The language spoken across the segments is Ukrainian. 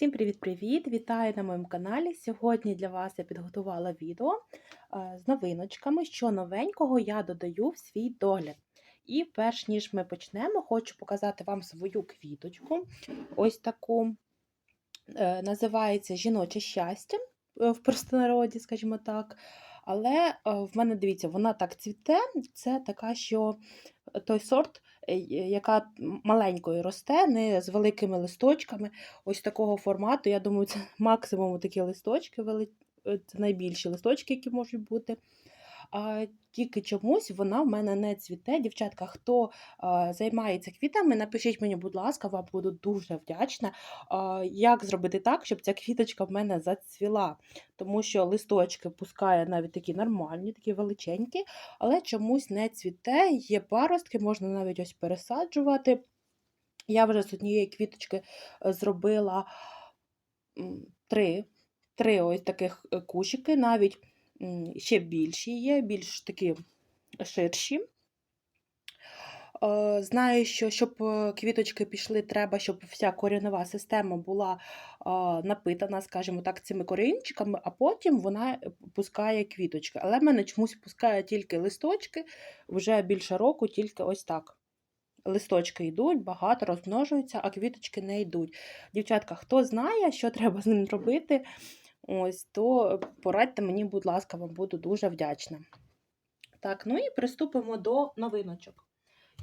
Всім привіт-привіт! Вітаю на моєму каналі. Сьогодні для вас я підготувала відео е, з новиночками, що новенького я додаю в свій догляд. І перш ніж ми почнемо, хочу показати вам свою квіточку. Ось таку е, називається Жіноче щастя е, в простонароді, скажімо так. Але в мене, дивіться, вона так цвіте, це така, що той сорт, яка маленькою росте, не з великими листочками, ось такого формату. Я думаю, це максимум такі листочки, е, це найбільші листочки, які можуть бути. Тільки чомусь вона в мене не цвіте. Дівчатка, хто а, займається квітами, напишіть мені, будь ласка, вам буду дуже вдячна. А, як зробити так, щоб ця квіточка в мене зацвіла? Тому що листочки пускає навіть такі нормальні, такі величенькі, але чомусь не цвіте. Є паростки, можна навіть ось пересаджувати. Я вже з однієї квіточки е, зробила три, три ось таких е, кущики, навіть ще більші є, більш такі ширші. Е, Знаю, що щоб е, квіточки пішли, треба, щоб вся коренева система була е, напитана, скажімо так, цими корінчиками, а потім вона пускає квіточки. Але в мене чомусь пускає тільки листочки, вже більше року, тільки ось так. Листочки йдуть, багато розмножуються, а квіточки не йдуть. Дівчатка, хто знає, що треба з ним робити, ось, то порадьте мені, будь ласка, вам буду дуже вдячна. Так, ну і приступимо до новиночок.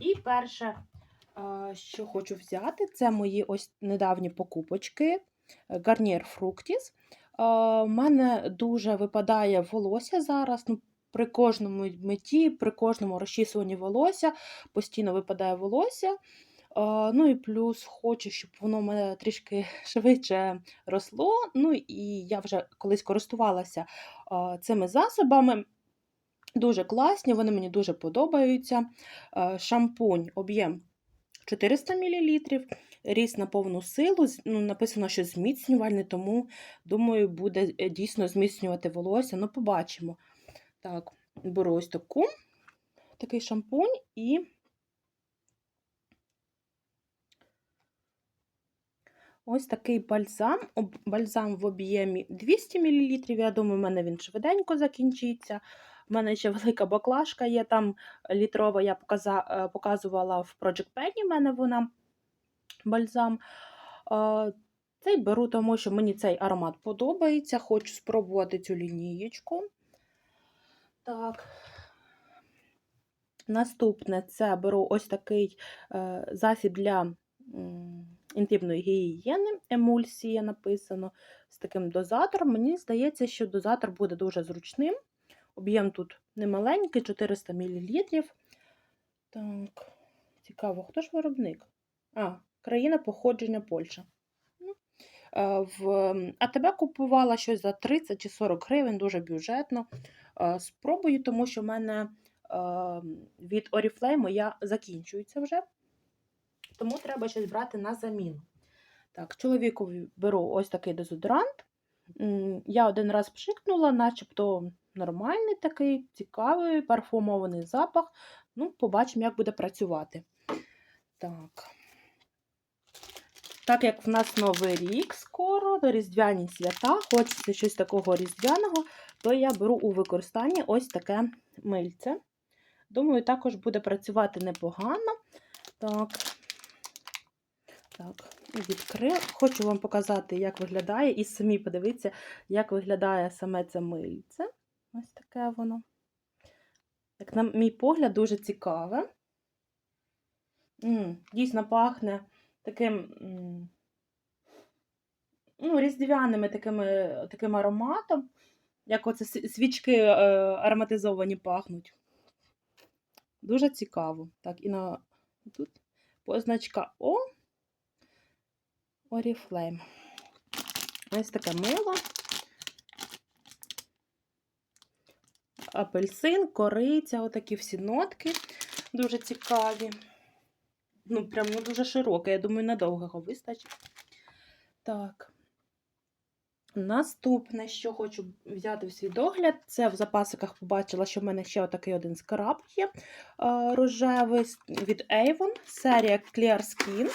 І перше, е, що хочу взяти, це мої ось недавні покупочки Garnier Fructis. У мене дуже випадає волосся зараз. Ну, при кожному митті, при кожному розчісуванні волосся постійно випадає волосся. Ну і плюс хочу, щоб воно в мене трішки швидше росло. Ну і я вже колись користувалася цими засобами. Дуже класні, вони мені дуже подобаються. Шампунь об'єм 400 мл, ріс на повну силу. Ну, написано, що зміцнювальний, тому думаю, буде е, дійсно зміцнювати волосся. Ну, побачимо. Так, беру ось таку, такий шампунь і ось такий бальзам. Бальзам в об'ємі 200 мл. Я думаю, в мене він швиденько закінчиться. У мене ще велика баклажка є, там літрова, я е, показувала в Project Penny, в мене вона бальзам. Е, Цей беру, тому що мені цей аромат подобається. Хочу спробувати цю лінієчку. Так. Наступне це беру ось такий е, засіб для інтимної гігієни, емульсія написано з таким дозатором. Мені здається, що дозатор буде дуже зручним. Об'єм тут немаленький, 400 мл. Так, цікаво, хто ж виробник? А, країна походження Польща. Ну, В АТБ купувала щось за 30 чи 40 гривень, дуже бюджетно. Спробую, тому що в мене від Oriflame я закінчується вже. Тому треба щось брати на заміну. Так, чоловікові беру ось такий дезодорант. Я один раз пшикнула, начебто нормальний такий, цікавий, парфумований запах. Ну, побачимо, як буде працювати. Так. Так як в нас новий рік скоро, різдвяні свята, хочеться щось такого різдвяного, то я беру у використанні ось таке мильце. Думаю, також буде працювати непогано. Так. Так, відкрив. Хочу вам показати, як виглядає, і самі подивіться, як виглядає саме це мильце. Ось таке воно. Як на мій погляд, дуже цікаве. Дійсно пахне таким ну, різдвяними такими, таким ароматом, як оце свічки е, ароматизовані пахнуть. Дуже цікаво. Так, і на тут позначка О. Oriflame. Ось таке мило. Апельсин, кориця, отакі всі нотки дуже цікаві. Ну, прям ну, дуже широке. Я думаю, надовго його вистачить. Так. Наступне, що хочу взяти в свій догляд, це в запасиках побачила, що в мене ще отакий один скраб є е, рожевий від Avon, серія Clear Skin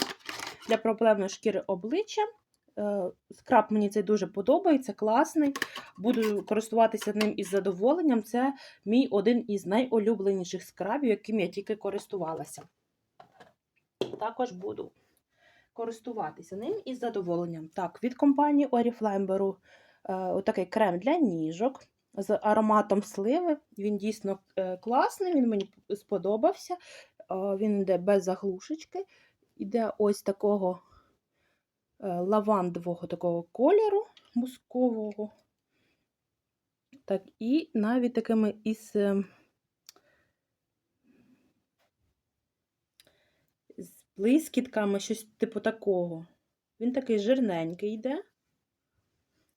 для проблемної шкіри обличчя. Е, Скраб мені цей дуже подобається, класний. Буду користуватися ним із задоволенням. Це мій один із найулюбленіших скрабів, яким я тільки користувалася. Також буду користуватися ним із задоволенням. Так, від компанії Oriflame беру е, отакий крем для ніжок з ароматом сливи. Він дійсно е, класний, він мені сподобався. Він йде без заглушечки. Іде ось такого е, лавандового такого кольору мускового. Так, і навіть такими із. е, з блискітками, щось типу такого. Він такий жирненький йде.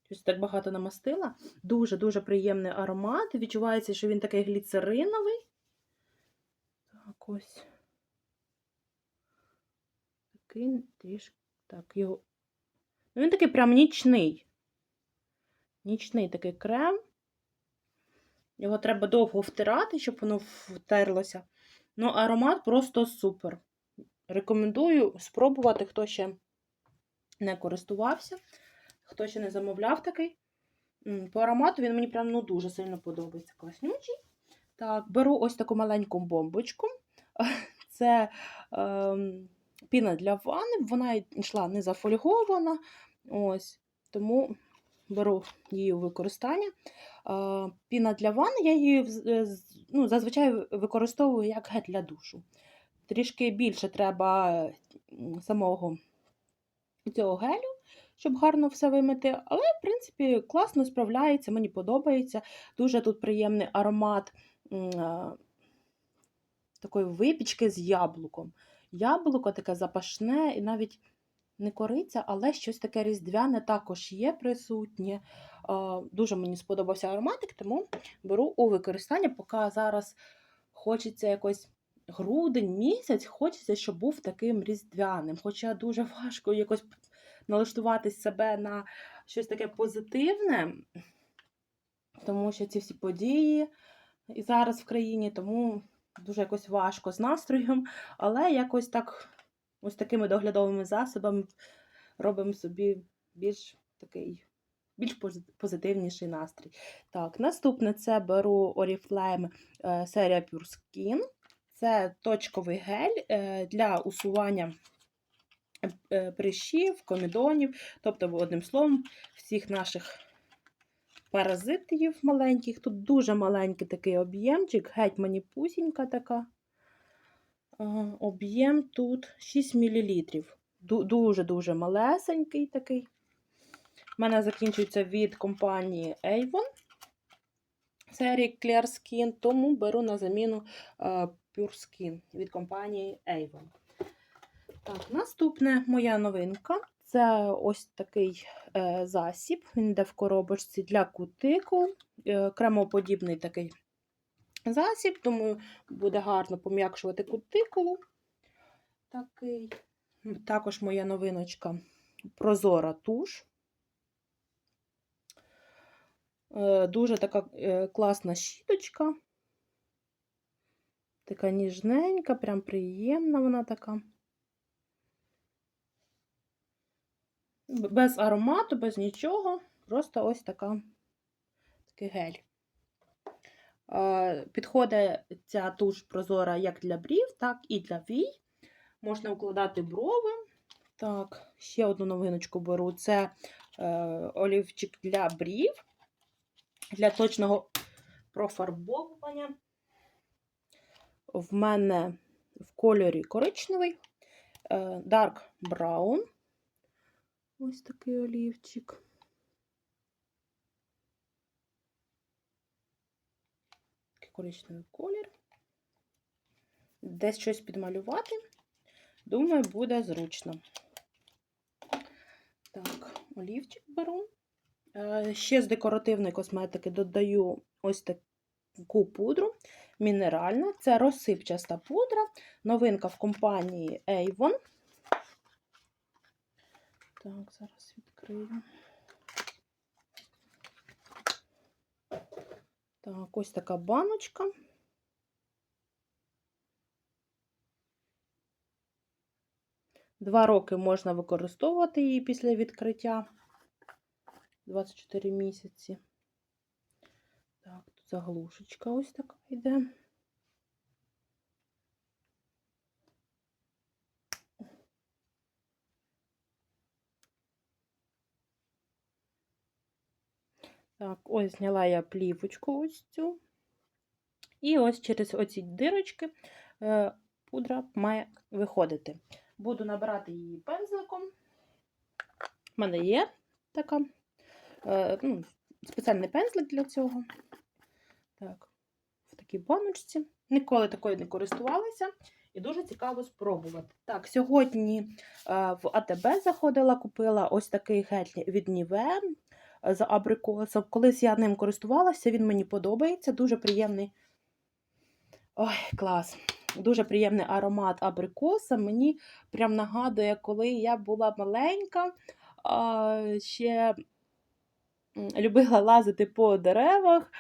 Щось так багато намастила. Дуже-дуже приємний аромат. Відчувається, що він такий гліцериновий. Так, ось. Такий трішки. Так, його. Ну, він такий прям нічний. Нічний такий крем. Його треба довго втирати, щоб воно втерлося. Ну, аромат просто супер. Рекомендую спробувати, хто ще не користувався, хто ще не замовляв такий. По аромату він мені прям ну, дуже сильно подобається. Класнючий. Так, беру ось таку маленьку бомбочку. Це ем, піна для ванни. Вона йшла не зафольгована. Ось, тому беру її у використання. Піна для ванни, я її е, ну, зазвичай використовую як гель для душу. Трішки більше треба самого цього гелю, щоб гарно все вимити. Але, в принципі, класно справляється, мені подобається. Дуже тут приємний аромат такої випічки з яблуком. Яблуко таке запашне і навіть не кориця, але щось таке різдвяне також є присутнє. Дуже мені сподобався ароматик, тому беру у використання, поки зараз хочеться якось грудень місяць, хочеться, щоб був таким різдвяним. Хоча дуже важко якось налаштувати себе на щось таке позитивне, тому що ці всі події і зараз в країні, тому дуже якось важко з настроєм, але якось так, ось такими доглядовими засобами робимо собі більш такий. Більш позитивніший настрій. Так, наступне це беру Oriflame е, серія Pure Skin. Це точковий гель е, для усування е, прищів, комідонів, тобто, одним словом, всіх наших паразитів маленьких. Тут дуже маленький такий об'ємчик, геть мені пусінька така. Об'єм тут 6 мл. Дуже-дуже малесенький такий. У мене закінчується від компанії Avon серії Clear Skin, тому беру на заміну е, Pure Skin від компанії Avon. Так, наступне моя новинка це ось такий е, засіб. Він йде в коробочці для кутикул. Е, кремоподібний такий засіб, думаю, буде гарно пом'якшувати кутикулу. Такий. Також моя новиночка прозора туш. Е, Дуже така класна щіточка. Така ніжненька, прям приємна вона така. Без аромату, без нічого. Просто ось така такий гель. Підходить ця туш прозора як для брів, так і для вій. Можна укладати брови. Так, ще одну новиночку беру. Це е, олівчик для брів для точного профарбовування. В мене в кольорі коричневий, е, Dark Brown. Ось такий олівчик. Коричневий колір. Десь щось підмалювати. Думаю, буде зручно. Так, олівчик беру. Е, Ще з декоративної косметики додаю ось таку пудру мінеральна. Це розсипчаста пудра. Новинка в компанії Avon. Так, зараз відкрию. Так, ось така баночка. Два роки можна використовувати її після відкриття. 24 місяці. Так, тут заглушечка ось така йде. Так, ось зняла я плівочку ось цю. І ось через оці дирочки е, пудра має виходити. Буду набирати її пензликом. У мене є така е, ну, спеціальний пензлик для цього. Так, в такій баночці. Ніколи такою не користувалася. І дуже цікаво спробувати. Так, сьогодні е, в АТБ заходила, купила ось такий гель від Ніве з абрикосом. Колись я ним користувалася, він мені подобається. Дуже приємний. Ой, клас! Дуже приємний аромат абрикоса. Мені прям нагадує, коли я була маленька, ще любила лазити по деревах.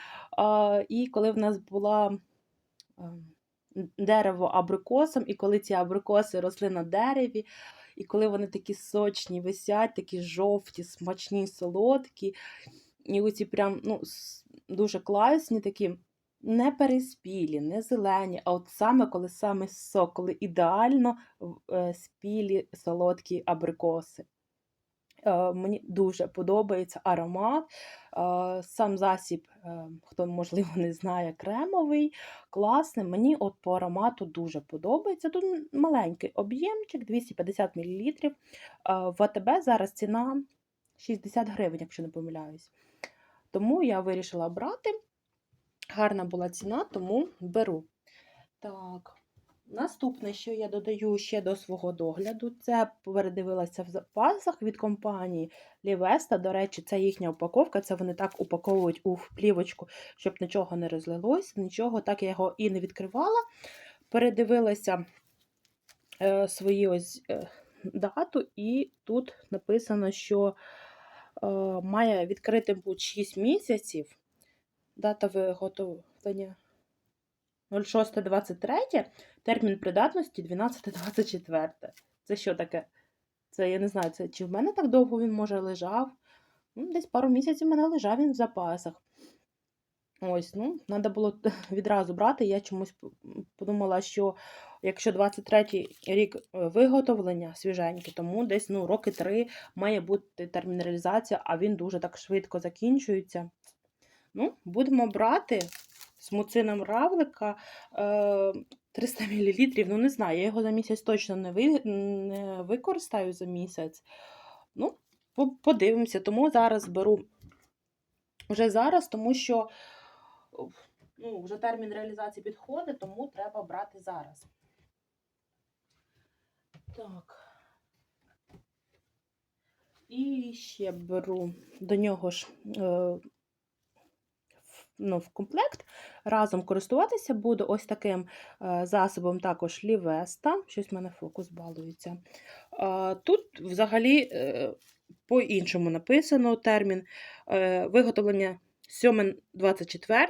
І коли в нас була ем, дерево абрикосом, і коли ці абрикоси росли на дереві, і коли вони такі сочні, висять, такі жовті, смачні, солодкі, і оці прям ну, дуже класні, такі не переспілі, не зелені, а от саме коли саме сок, коли ідеально е, спілі солодкі абрикоси. Е, Мені дуже подобається аромат. Е, Сам засіб, е, хто, можливо, не знає, кремовий, класний. Мені от по аромату дуже подобається. Тут маленький об'ємчик, 250 мл. В АТБ зараз ціна 60 гривень, якщо не помиляюсь. Тому я вирішила брати. Гарна була ціна, тому беру. Так. Наступне, що я додаю ще до свого догляду, це передивилася в запасах від компанії Лівеста. До речі, це їхня упаковка. Це вони так упаковують у плівочку, щоб нічого не розлилось, нічого. Так я його і не відкривала. Передивилася е, свої ось е, дату, і тут написано, що е, має відкрити бути 6 місяців. Дата виготовлення 06.23, термін придатності 12.24. Це що таке? Це я не знаю, це чи в мене так довго він може лежав. Ну, Десь пару місяців в мене лежав він в запасах. Ось, ну, треба було відразу брати. Я чомусь подумала, що якщо 23 рік е, виготовлення свіженьке, тому десь ну, роки три має бути термін реалізації, а він дуже так швидко закінчується. Ну, будемо брати з равлика е, 300 мл. Ну, не знаю, я його за місяць точно не, ви, не використаю за місяць. Ну, подивимося. Тому зараз беру вже зараз, тому що ну, вже термін реалізації підходить, тому треба брати зараз. Так. І ще беру до нього ж е, ну, в комплект. Разом користуватися буду ось таким е, засобом також Лівеста. Щось в мене фокус балується. Е, Тут взагалі е, по-іншому написано термін виготовлення 7-24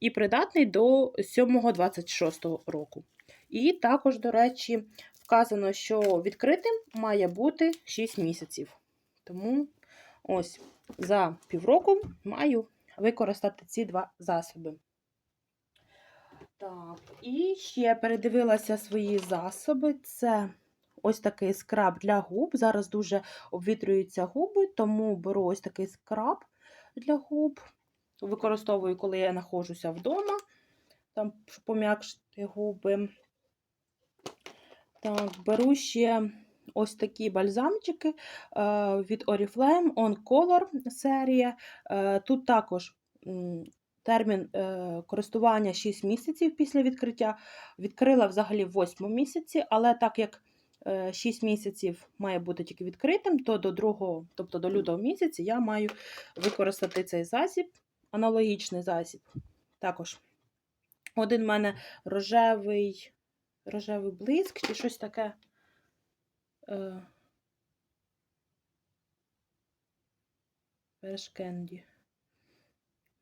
і придатний до 7-26 року. І також, до речі, вказано, що відкритим має бути 6 місяців. Тому ось за півроку маю використати ці два засоби. Так, і ще передивилася свої засоби. Це ось такий скраб для губ. Зараз дуже обвітрюються губи, тому беру ось такий скраб для губ. Використовую, коли я знаходжуся вдома, там, щоб пом'якшити губи. Так, беру ще ось такі бальзамчики е, від Oriflame On Color серія. Е, Тут також термін е, користування 6 місяців після відкриття. Відкрила взагалі в 8 місяці, але так як е, 6 місяців має бути тільки відкритим, то до другого, тобто до лютого місяця, я маю використати цей засіб, аналогічний засіб. Також один в мене рожевий, рожевий блиск чи щось таке. Е,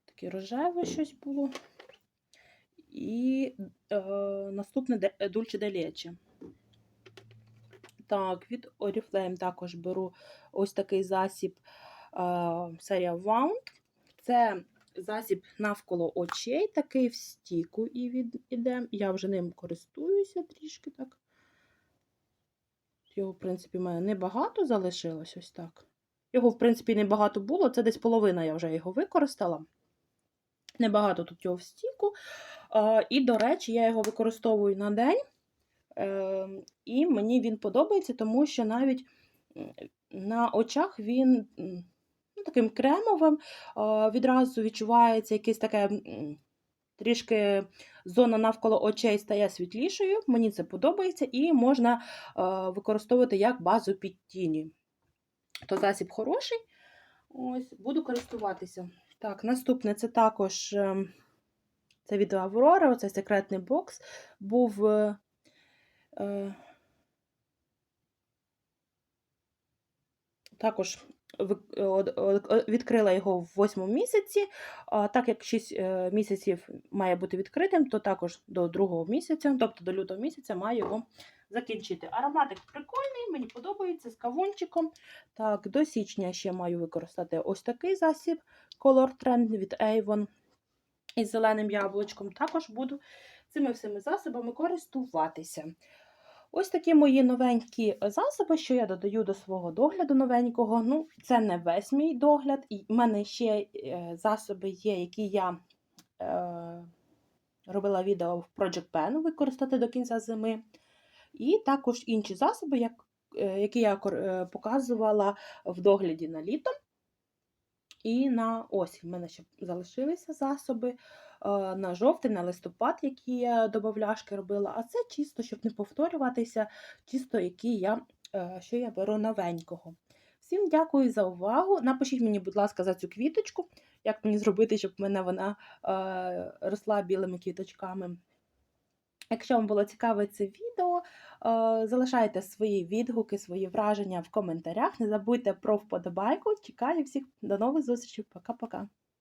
Таке рожеве щось було. І е, наступне Дульче де. Так, від Oriflame також беру ось такий засіб а, серія Wound. Це засіб навколо очей, такий в стіку і від, іде. Я вже ним користуюся трішки так. Його, в принципі, в мене небагато залишилось ось так. Його, в принципі, небагато було, це десь половина я вже його використала. Небагато тут його в стіку. І, до речі, я його використовую на день. Е, і мені він подобається, тому що навіть на очах він ну, таким кремовим, відразу відчувається якесь таке трішки зона навколо очей стає світлішою. Мені це подобається, і можна а, використовувати як базу під тіні. То засіб хороший. Ось, буду користуватися. Так, наступне це також ем, це від Аврора, це секретний бокс. Був. е, е, Також відкрила його в восьмому місяці. А Так як 6 місяців має бути відкритим, то також до другого місяця, тобто до лютого місяця, маю його закінчити. Ароматик прикольний, мені подобається з кавунчиком. Так, до січня ще маю використати ось такий засіб Color Trend від Avon із зеленим яблучком. Також буду цими всіми засобами користуватися. Ось такі мої новенькі засоби, що я додаю до свого догляду новенького. Ну, це не весь мій догляд. І в мене ще е, засоби є, які я е, робила відео в Project Pen використати до кінця зими. І також інші засоби, як, е, які я е, показувала в догляді на літо. І на осінь. У мене ще залишилися засоби е, на жовтий, на листопад, які я до робила. А це чисто, щоб не повторюватися, чисто які я, е, що я беру новенького. Всім дякую за увагу. Напишіть мені, будь ласка, за цю квіточку, як мені зробити, щоб в мене вона е, росла білими квіточками. Якщо вам було цікаве це відео, е, залишайте свої відгуки, свої враження в коментарях. Не забудьте про вподобайку. Чекаю всіх до нових зустрічей. Пока-пока.